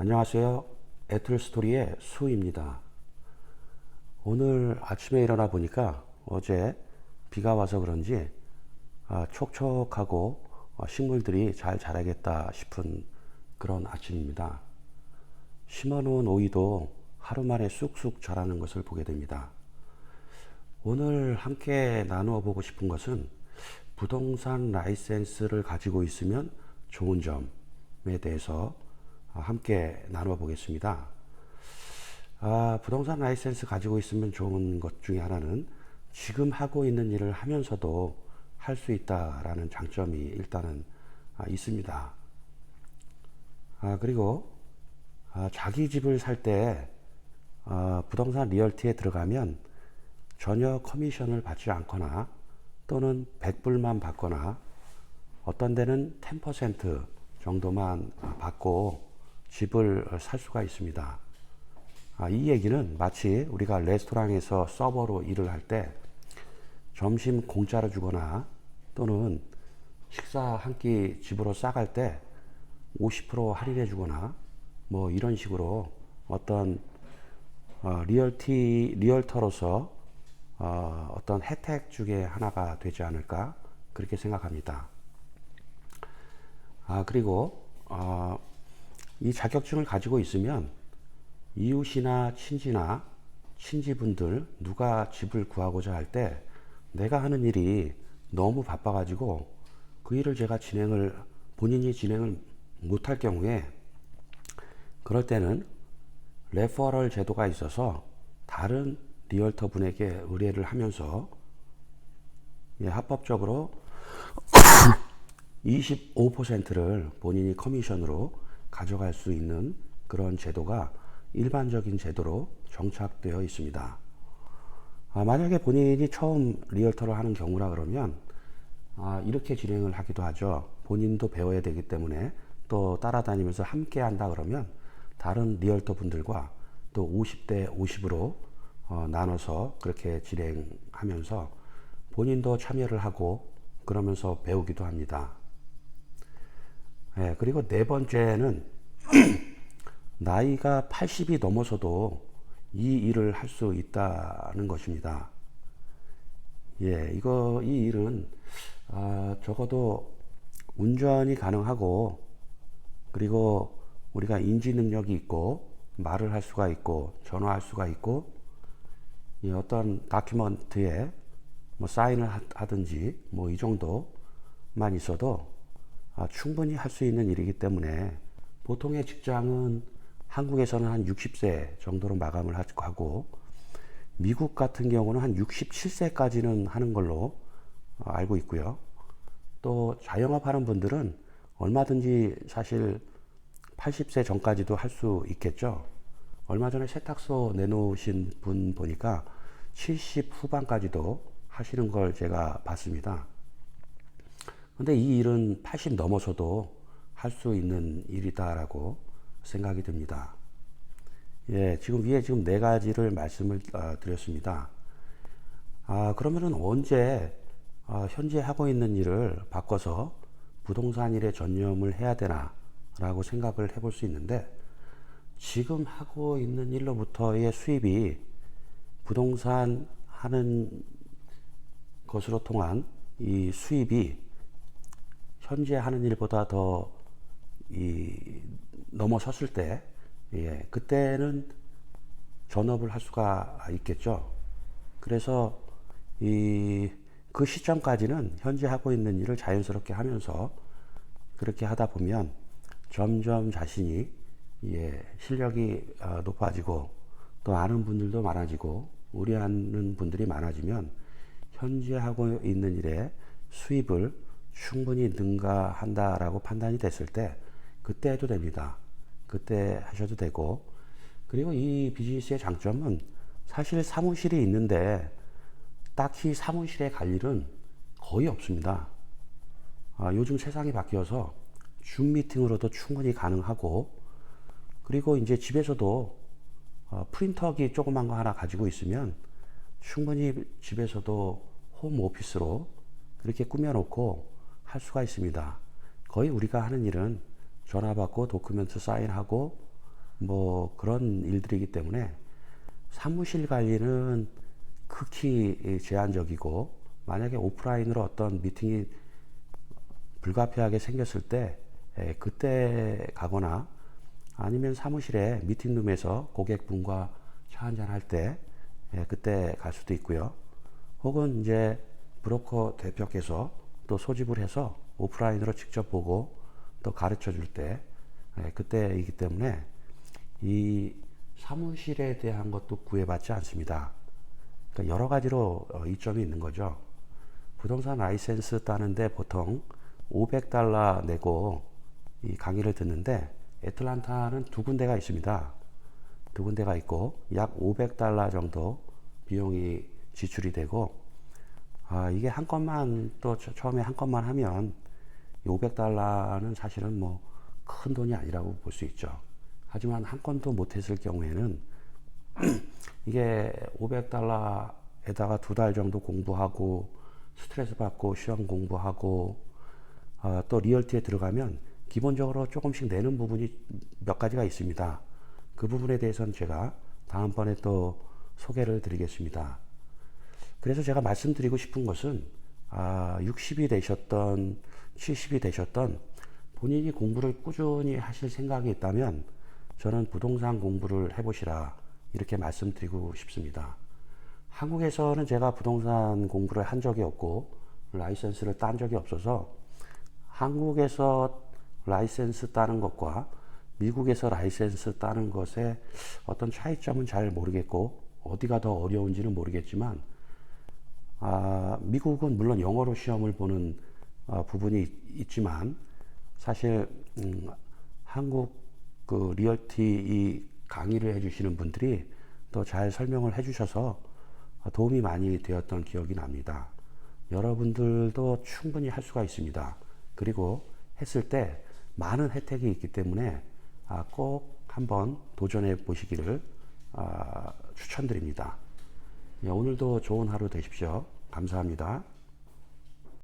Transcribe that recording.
안녕하세요. 애틀스토리의 수입니다. 오늘 아침에 일어나 보니까 어제 비가 와서 그런지 아, 촉촉하고 어, 식물들이 잘 자라겠다 싶은 그런 아침입니다. 심어놓은 오이도 하루 만에 쑥쑥 자라는 것을 보게 됩니다. 오늘 함께 나누어 보고 싶은 것은 부동산 라이센스를 가지고 있으면 좋은 점에 대해서 함께 나누어 보겠습니다. 아, 부동산 라이센스 가지고 있으면 좋은 것 중에 하나는 지금 하고 있는 일을 하면서도 할 수 있다라는 장점이 일단은 아, 있습니다. 아, 그리고 아, 자기 집을 살때 아, 부동산 리얼티에 들어가면 전혀 커미션을 받지 않거나 또는 100불만 받거나 어떤 데는 10% 정도만 받고 집을 살 수가 있습니다. 아, 이 얘기는 마치 우리가 레스토랑에서 서버로 일을 할 때 점심 공짜로 주거나 또는 식사 한 끼 집으로 싸갈 때 50% 할인해 주거나 뭐 이런 식으로 어떤 어, 리얼티 리얼터로서 어, 어떤 혜택 중에 하나가 되지 않을까 그렇게 생각합니다. 아 그리고 어, 이 자격증을 가지고 있으면 이웃이나 친지나 친지분들 누가 집을 구하고자 할 때 내가 하는 일이 너무 바빠가지고 그 일을 제가 진행을 본인이 진행을 못할 경우에 그럴 때는 레퍼럴 제도가 있어서 다른 리얼터 분에게 의뢰를 하면서 예, 합법적으로 25%를 본인이 커미션으로 가져갈 수 있는 그런 제도가 일반적인 제도로 정착되어 있습니다. 아, 만약에 본인이 처음 리얼터를 하는 경우라 그러면 아, 이렇게 진행을 하기도 하죠. 본인도 배워야 되기 때문에 또 따라다니면서 함께 한다 그러면 다른 리얼터 분들과 또 50대 50으로 어, 나눠서 그렇게 진행하면서 본인도 참여를 하고 그러면서 배우기도 합니다. 예, 그리고 네 번째는 나이가 80이 넘어서도 이 일을 할 수 있다는 것입니다. 예, 이거, 이 일은, 아, 적어도 운전이 가능하고, 그리고 우리가 인지 능력이 있고, 말을 할 수가 있고, 전화할 수가 있고, 이 어떤 다큐먼트에 뭐 사인을 하든지, 뭐 이 정도만 있어도 아, 충분히 할 수 있는 일이기 때문에 보통의 직장은 한국에서는 한 60세 정도로 마감을 하고 미국 같은 경우는 한 67세까지는 하는 걸로 어, 알고 있고요. 또 자영업 하는 분들은 얼마든지 사실 80세 전까지도 할 수 있겠죠. 얼마 전에 세탁소 내놓으신 분 보니까 70 후반까지도 하시는 걸 제가 봤습니다. 근데 이 일은 80 넘어서도 할 수 있는 일이다라고 생각이 듭니다. 예, 지금 위에 지금 네 가지를 말씀을 어, 드렸습니다. 아, 그러면은 언제 어, 현재 하고 있는 일을 바꿔서 부동산 일에 전념을 해야 되나라고 생각을 해볼 수 있는데 지금 하고 있는 일로부터의 수입이 부동산 하는 것으로 통한 이 수입이 현재 하는 일보다 더 이 넘어섰을 때, 예, 그때는 전업을 할 수가 있겠죠. 그래서 이 그 시점까지는 현재 하고 있는 일을 자연스럽게 하면서 그렇게 하다 보면 점점 자신이 예, 실력이 어, 높아지고 또 아는 분들도 많아지고 우려하는 분들이 많아지면 현재 하고 있는 일에 수입을 충분히 능가한다라고 판단이 됐을 때 그때 해도 됩니다. 그때 하셔도 되고 그리고 이 비즈니스의 장점은 사실 사무실이 있는데 딱히 사무실에 갈 일은 거의 없습니다. 아, 요즘 세상이 바뀌어서 줌 미팅으로도 충분히 가능하고 그리고 이제 집에서도 어, 프린터기 조그만 거 하나 가지고 있으면 충분히 집에서도 홈 오피스로 이렇게 꾸며놓고 할 수가 있습니다. 거의 우리가 하는 일은 전화 받고 도큐멘트 사인하고 뭐 그런 일들이기 때문에 사무실 관리는 극히 제한적이고 만약에 오프라인으로 어떤 미팅이 불가피하게 생겼을 때 에, 그때 가거나 아니면 사무실에 미팅룸에서 고객분과 차 한잔 할 때 그때 갈 수도 있고요. 혹은 이제 브로커 대표께서 또 소집을 해서 오프라인으로 직접 보고 또 가르쳐 줄 때 그때이기 때문에 이 사무실에 대한 것도 구애받지 않습니다. 그러니까 여러 가지로 어, 이점이 있는 거죠. 부동산 라이센스 따는데 보통 500달러 내고 이 강의를 듣는데 애틀란타는 두 군데가 있습니다. 두 군데가 있고 약 500달러 정도 비용이 지출이 되고 아, 이게 한 건만 또 처- 처음에 한 건만 하면 500달러는 사실은 뭐 큰 돈이 아니라고 볼 수 있죠. 하지만 한 건도 못했을 경우에는 이게 500달러에다가 두 달 정도 공부하고 스트레스 받고 시험 공부하고 어, 또 리얼티에 들어가면 기본적으로 조금씩 내는 부분이 몇 가지가 있습니다. 그 부분에 대해서는 제가 다음번에 또 소개를 드리겠습니다. 그래서 제가 말씀드리고 싶은 것은 아, 60이 되셨던 70이 되셨던 본인이 공부를 꾸준히 하실 생각이 있다면 저는 부동산 공부를 해보시라 이렇게 말씀드리고 싶습니다. 한국에서는 제가 부동산 공부를 한 적이 없고 라이센스를 딴 적이 없어서 한국에서 라이센스 따는 것과 미국에서 라이센스 따는 것의 어떤 차이점은 잘 모르겠고 어디가 더 어려운지는 모르겠지만 아, 미국은 물론 영어로 시험을 보는 어, 부분이 있- 있지만 사실 음, 한국 그 리얼티 이 강의를 해주시는 분들이 더 잘 설명을 해주셔서 도움이 많이 되었던 기억이 납니다. 여러분들도 충분히 할 수가 있습니다. 그리고 했을 때 많은 혜택이 있기 때문에 아, 꼭 한번 도전해 보시기를 아, 추천드립니다. 예, 오늘도 좋은 하루 되십시오. 감사합니다.